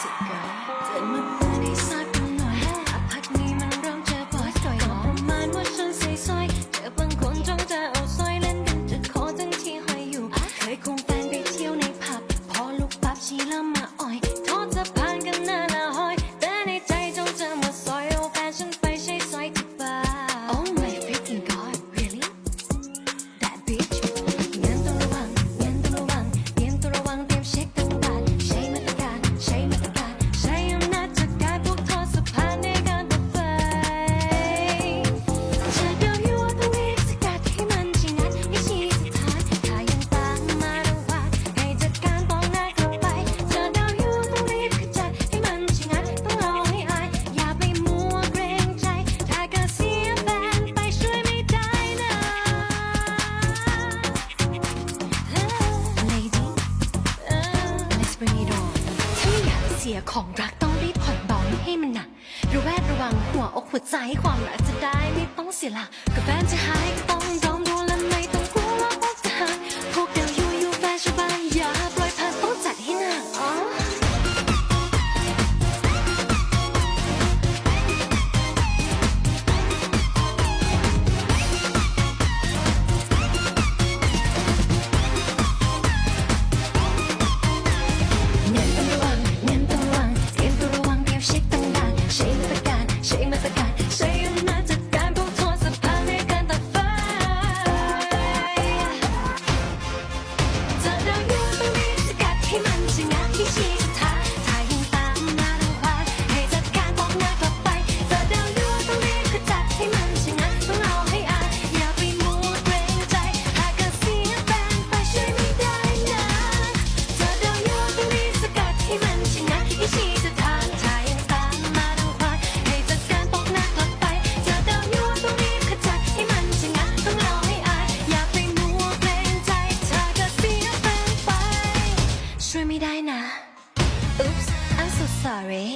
Gossip Girl. bring it on ถ้าไม่อยากเสียของรักต้องรีบผ่อนเบาไม่ให้มันหนักระแวดระวังหัวอกหัวใจความรักจะได้ไม่ต้องเสียหลักกับแฟนจะหาย 泣きし ได้นะ Oops I'm so sorry